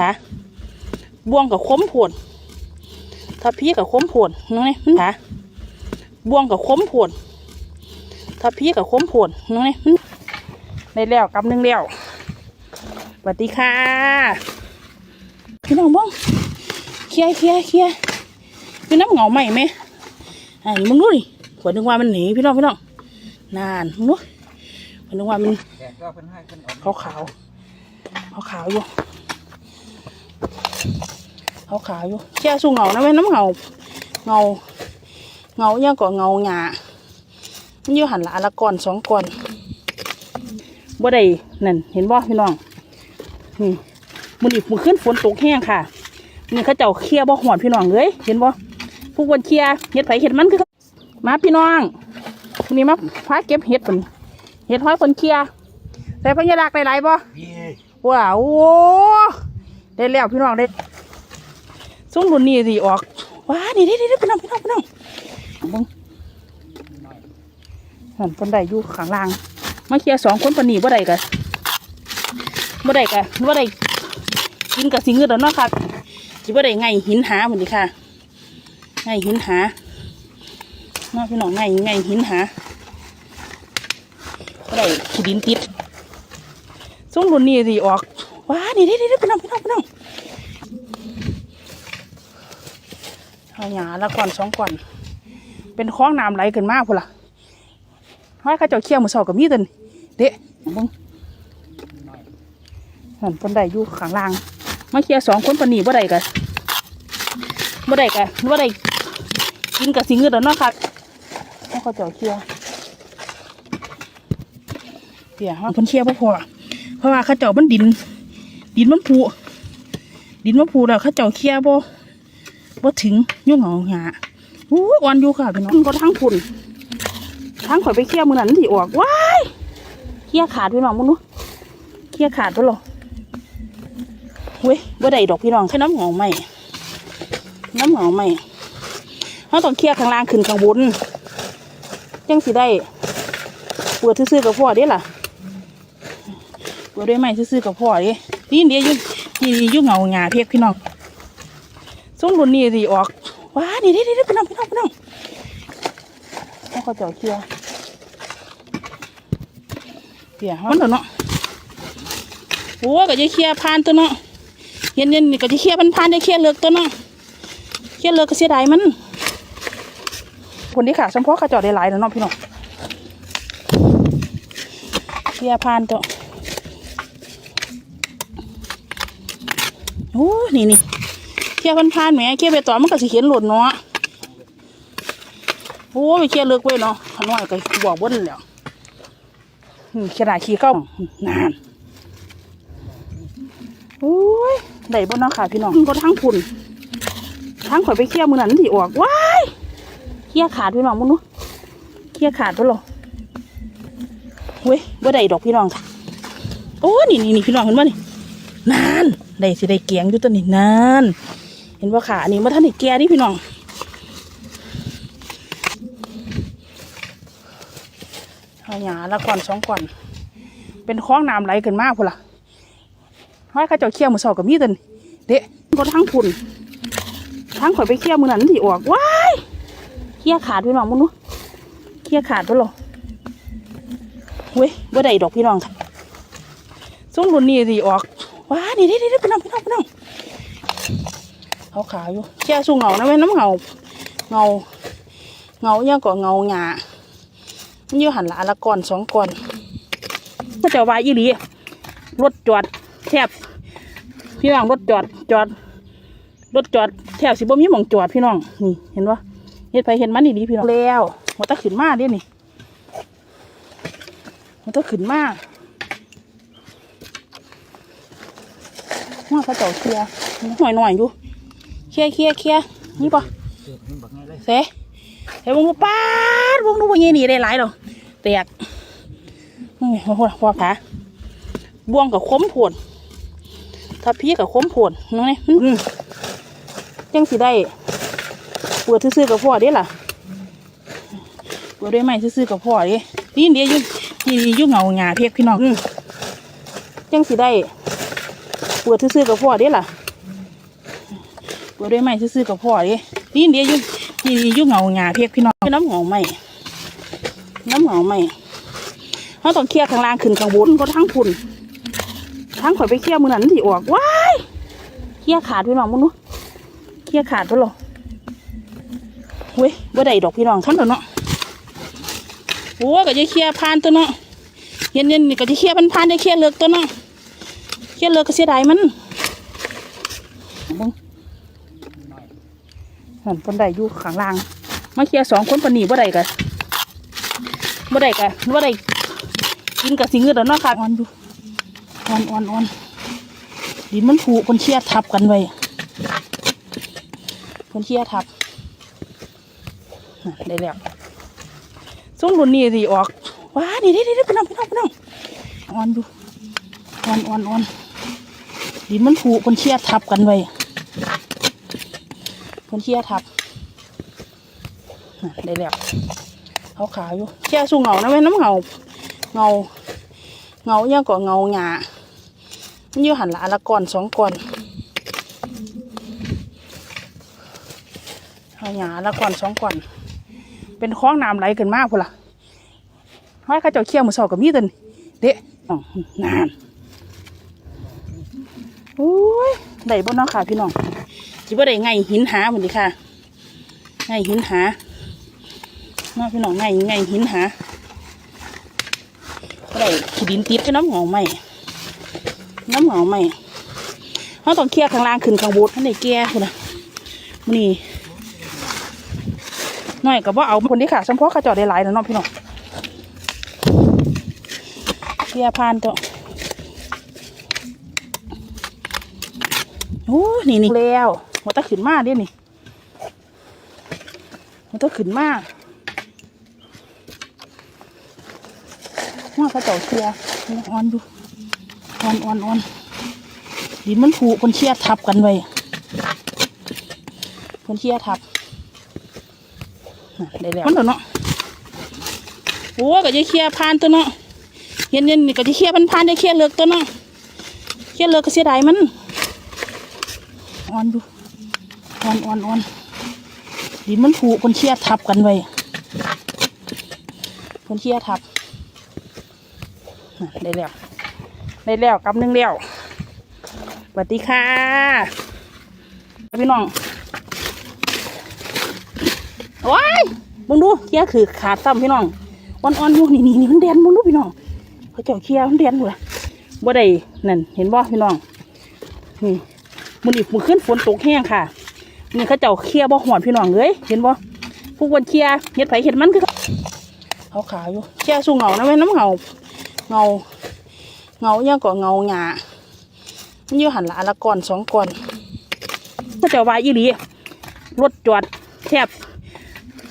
ค่ะบ่วงกับคมโผนถ้าพี่กับคมโผนน้องนี่มันค่ะบ่วงกับคมโผนถ้าพี่กับคมโผนน้องนี่มันได้แล้วกำหนึ่งแล้วสวัสดีค่ะพี่น้องบ้องเคลียร์เคลียร์เคลียร์พี่น้ำเหงาใหม่ไหมไอ้มึงดูดิขวดนึงว่ามันหนีพี่น้องพี่น้องนานมึงดูขวดนึงว่ามันแดดก็เพิ่นให้เพิ่นออกขาวขาวขาวขาวๆอยู่ ขาวขาวๆอยู่เชี่ยสู้เงานะแม่น้ำเงาเงาเงาเนี่ยก็เงาหยามันอยู่หันละอันละก่อนสองก่อนบ่ได้นั่นเห็นบ่พี่น้องนี่มันอีกมือขึ้นฝนตกแห้งค่ะนี่เขาเจ้าเคลียร์บ่หอดพี่น้องเลยเห็นบ่ผู้คนเคลียร์เห็ดไผเห็ดมันคือมาพี่น้องนี่มาพาเก็บเห็ดเป็นเห็ดห้อยคนเคลียร์ใส่พญาลักษณ์หลายๆบ่พี่ว้าวโอ้ ได้แล้วพี่น้องได้ส่งรุ่นนี้สิออกว้านี่นี่นี่พี่น้องพี่น้องพี่น้องบึงหันคนใดอยู่ข้างล่างมาเคลียร์สองคนปนนีบ่ได้กันบ่ได้กันบ่ได้กินกับสิงเงินแล้วเนาะค่ะสิบ่ได้ไงหินหาเหมือนดิค่ะไงหินหาเนาะพี่น้องไงไงหินหาบ่ได้ขี้ดินติดส่งรุ่นนี้สิออก ว้านี่นี่นี่พี่น้องพี่น้องพี่น้องเอาหยาละก่อนสองก่อน เป็นคล้องน้ำไหลขึ้นมากพุ่นล่ะห้อยข้าเจ้าเคี่ยวมือสอกับมีดตันเด็บึงนั่นคนใดอยู่ข้างล่างมาเคลียร์สองคนปนีบ่ได้กันบ่ได้กันบ่ได้กินกับสิงเงินแล้วเนาะค่ะให้เขาเจ้าเคลียร์เดี๋ยวเพิ่นเคลียร์บ่พอเพราะว่าข้าเจ้ามันดิน ดินมันผุดินมันผุแล้วเข้าเจ้าเคลียร์บ่บ่ถึงยุ่งเหงาหาอู้อ่อนอยู่ค่ะพี่น้องก็ทั้งพุ่นทั้งข่อยไปเคลียร์มือนั้นที่ออกว้ายเคลียร์ขาดพี่น้องมึงนู้เคลียร์ขาดไปหรอเว้ยบ่ได้ดอกพี่น้องแค่น้ำเหงาใหม่น้ำเหงาใหม่เขาต้องเคลียร์ข้างล่างขึ้นข้างบนจังสิได้เปิดซื่อๆกับพ่อเด้ล่ะตัวด้วยไม้ซื่อๆกับพ่อดิ นี่เดียวอยุ่นี่อยุ่เงาหงาเพียกพี่น้องส่งรุ่นนี้สิออกว้านี่นี่นี่พี่น้องพี่น้องพี่น้องแล้วก็เจ้าเคียวเดี๋ยวมันเถอะเนาะโอ้ก็จะเคลียร์พานตัวเนาะเย็นเย็นๆนี่ก็จะเคลียร์พันพานจะเคลียร์เลือกตัวเนาะเคลียร์เลือกก็เสียดายมันคนที่ขาสัมพอเขาเจอดได้หลายแล้วเนาะพี่น้องเคลียร์พานตัว โอ้นี่นี่เคี่ยวพันพานๆแหมเคี่ยวไปต่อมันก็สิเขียนหล่นเนาะโอ้ยเคี่ยวเลือกไว้เนาะขน้อยก็บอกบนแล้วขนาดขี้เข้านานโอ้ยได้บนเนาะค่ะพี่น้องก็ทั้งพุ่นทั้งข่อยไปเคี่ยวมือนั้นที่ออกว้ายเคี่ยวขาดพี่น้องมึงนู้เคี่ยวขาดไปหรอเว้ยบ่ได้ดอกพี่น้องค่ะโอ้นี่นี่นี่พี่น้องเห็นบ่นี่นาน ได้สิได้เกียงอยู่ตัวนี้นานเห็นว่าขาอันนี้มาท่านได้แก่ดิพี่น้องเอาหยาละก่อนสองก่อน เป็นคล้องน้ำไหลขึ้นมากพุ่นละห้อยข้าเจ้าเคี่ยวมือสอกับมีดตันเด็ก็ทั้งพุ่นทั้งข่อยไปเคี่ยวมือนั้นที่ออกว้ายเคี่ยวขาดพี่น้องมึงนู้เคี่ยวขาดไปหรอเว้ยบ่ได้ดอกพี่น้องค่ะส่งรุ่นนี้สิออก ว้านี่นี่นี่พี่น้องพี่น้องพี่น้องเขาขาวอยู่แค่สู้เงานะแม่น้ำเงาเงาเงาเนี่ยก็เงาหงามันอยู่หันละอันละก่อนสองก่อนก็จะว่าอีหลีรถจอดแทบพี่น้องรถจอดจอดรถจอดแทบสิบ่มีหมองจอดพี่น้องนี่เห็นปะเห็นไปเห็นมันดีๆพี่น้องแล้วมันต้องขึ้นมาเด้นี่มันต้องขึ้นมา ว่าเขาเจ้าเคลียร์หน่อยหน่อยๆอยู่เคลียร์เคลียร์เคลียร์นี่ปะเกิดขึ้นบักไงเลยเสะเฮ้ยวงดูป้าดวงดูว่าเงี้ยหนีได้หลายดอกแตกนี่หัวหัวขาบ่วงกับคมผวนถ้าพี่กับคมผวนนั่นนี่อืมจังสิได้เปิดซื่อๆกับพ่อเด้ล่ะเปิดด้วยไม้ซื่อๆกับพ่อเด้นี่เดี๋ยวอยุ่นี่อยุ่เงาหงาเพียกพี่น้องอืมจังสิได้ เปิดซื่อๆกับพ่อเด้ล่ะเปิดด้วยไม้ซื่อๆกับพ่อเด้นี่เดี๋ยวยุ่นี่นี่อยุ่เหงาหงาเพียกพี่น้องน้ำเหงาไหมน้ำเหงาไหมเขาต้องเคลียร์ข้างล่างขึ้นข้างบนก็ทั้งพุ่นทั้งข่อยไปเคลียร์มือนั้นที่ออกว้ายเคลียร์ขาดพี่น้องมึงนู้เคลียร์ขาดไปหรอเว้ยบ่ได้ดอกพี่น้องท่านเถอะเนาะโอ้ก็จะเคลียร์ผ่านตัวเนาะเย็นๆก็จะเคลียร์มันผ่านได้เคลียร์เลิกตัวเนาะ ยเลยก็เสียดายมันหันคนใดอยู่ข้างล่าง มาเคลียสองคนปนนีบ่ได้กันบ่ได้กันบ่ได้กินกับสิงเงือดแล้วนาะค่ะอ่อนอยู่อ่อนอ่อนอ่อนดินมันผูคนเคลียทับกันไว้คนเคลียทับได้แล้วส่งรุ่นนี้สิออกว้านี่นี่นี่พี่น้องพี่น้องพี่น้องอ่อนอยู่อ่อนอ่อนอ่อน ดินมันผูคนเชียทับกันไว้คนเชียทับได้แล้วเขาขาวอยู่เชียสูงเงานะแม่น้ำเงาเงาเงาอย่างก่อเงาหงามันอยู่หันละละก่อนสองก่อนเอาหงาละก่อนสองก่อน เป็นคล้องน้ำไหลขึ้นมากพุ่นละห้อยข้าเจ้าเคี่ยวมือสอบกับมีดตันเดะอ๋อนาน อ้ยได้บ่เนาะค่ะ พี่น้องจิบ่ได้ไงหินหาเหมือนดีค่ะไงหินหาเนาะพี่น้องไงไงหินหาได้ขีดินติดกับน้ำหงาไหมน้ำหงาไหมเราต้องเคลียร์ข้างล่างขึ้นข้างบนให้ได้แก่คุณนะมื้อนี่น้อยก็บ่เอาคนที่ค่ะสัมพอเขาเจอดได้หลายแล้วเนาะพี่น้องเคลียร์ผ่านตัว อ้นี่นี่แล้วมันต้องขึ้นมาเด้นี่มันต้องขึ้นมาว่าเขาเจ้าเชียร์อ่อนดูอ่อนอ่อนอ่อนดินมันผูคนเชียร์ทับกันไว้คนเชียร์ทับน่ะได้แล้วมันเถอะเนาะโอ้ก็จะเคลียร์ผ่านตัวเนาะเย็นๆนี่ก็จะเคลียร์มันผ่านได้เคลียร์เลิกตัวเนาะเคลียร์เลิกก็เสียดายมัน อ่อนอยู่อ่อนอ่อนอ่อนดินมันผูคนเชียทับกันไว้คนเชียทับได้แล้วได้แล้วกำหนึ่งแล้วสวัสดีค่ะพี่น้องว้ายมึงดูเคี้ยคือขาดซ้ำพี่น้องอ่อนอ่อนอยู่นี่นี่นี่มันแดนมึงดูพี่น้องเขาเจ้าเคี้ยมันแดนหมดละบ่ได้นั่นเห็นบ่พี่น้องนี่ มันอีกมือขึ้นฝนตกแห้งค่ะนี่เขาเจ้าเคลียร์บ่หอนพี่น้องเลยเห็นบ่ผู้คนเคลียเห็ดไผเห็ดมันคือเขาขาวอยู่เคลียสูงเหงานะแม่น้ำเหงาเงาเงาอย่าก่อเงาหงามันอยู่หันละละก่อนสองก่อนเขาเจ้าว่าอีหลีรถจอดแทบ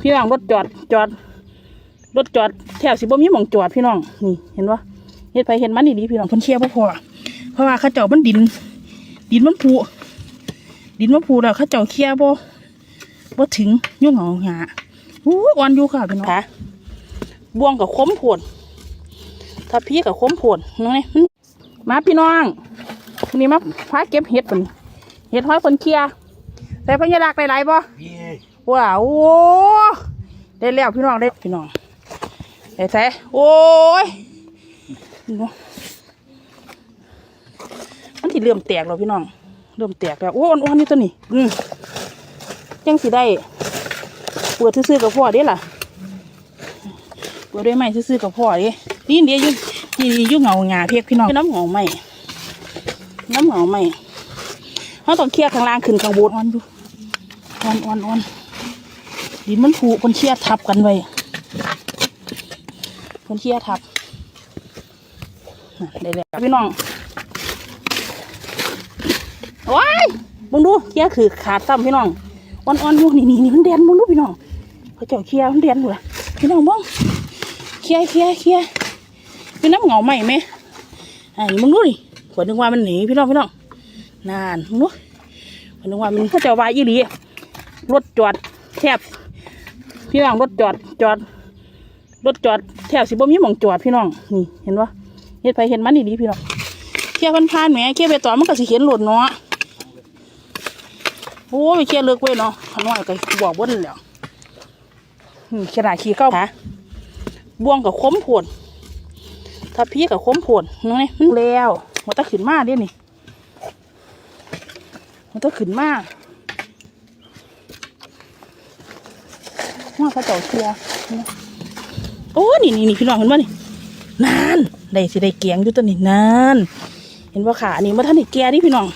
พี่น้องรถจอดจอดรถจอดแถวสิบ่มีหมองจอดพี่น้องนี่เห็นบ่เห็ดไผเห็ดมันอีหลีพี่น้องเพิ่นเคลียบ่พอเพราะว่าเขาเจ้ามันดิน ดินมันผู ดินมันผูแล้วเขาเจ้าเคลียร์บ่บ่ถึงยุ่งเหงาหาอู้อ่อนอยู่ค่ะพี่น้องค่ะบ่วงกับคมโผดถ้าพี่กับคมโผดน้องนี่มันมาพี่น้องวันนี้มาพาเก็บเห็ดเป็นเห็ดห้อยคนเคลียร์แต่พญาลักษณ์หลายๆบ่พี่ว้าวโอ้ได้แล้วพี่น้องได้พี่น้องได้แท้โอ้ยดูมันที่เริ่มแตกแล้วพี่น้อง เริ่มแตกแล้ว โอ้อ่อนๆนี่ตัวนี้อืมยังสิได้เปิดซื่อๆกับพ่อเด้ล่ะเปิดด้วยไม้ซื่อๆกับพ่อเด้นี่เดี๋ยวอยุ่นี่นี่อยุ่เหงาหงาเพียกพี่น้องน้ำเหงาไม้น้ำเหงาไม้เขาต้องเคลียร์ข้างล่างขึ้นข้างบนอ่อนอยู่อ่อนอ่อนอ่อนดินมันผูคนเชียทับกันไว้คนเชียทับน่ะได้แล้วพี่น้อง ว้ายมึงดูเคี้ยคือขาดซ้ำพี่น้องอ่อนๆอยู่นี่นี่นี่มันแดนมึงดูพี่น้องเขาเจ้าเคี้ยมันแดนหมดละพี่น้องบ้องเคี้ยเคี้ยเคี้ยพี่น้ำเงาใหม่ไหมไอ้มึงดูดิขวดนึงว่ามันหนีพี่น้องพี่น้องนานมึงดูขวดนึงว่ามันเขาเจ้าว่าอีหลีรถจอดแทบพี่น้องรถจอดจอดรถจอดแทบสิบ่มีหม่องจอดพี่น้องนี่เห็นปะเห็นไปเห็นมันอีหลีพี่น้องเคลียร์พันพานๆแหมเคลียไปต่อมันก็สิเห็นหล่นเนาะ โอ้ยเคลียร์เลิกเว้ยเนาะขน้อยก็บอกเบ่นแล้วอืมขนาดขี้เก้าค่ะบ่วงกับคมโผนถ้าพี่กับคมโผนน้องนี่มันแล้วมันต้องขึ้นมาเด้นี่มันต้องขึ้นมาว่าเขาเจ้าเคลียร์นะโอ้นี่นี่นี่พี่น้องเห็นป่ะนี่นานได้สิได้เกียงอยู่ตัวนี้นานเห็นว่าขาอันนี้มาท่านได้แก่นี่พี่น้อง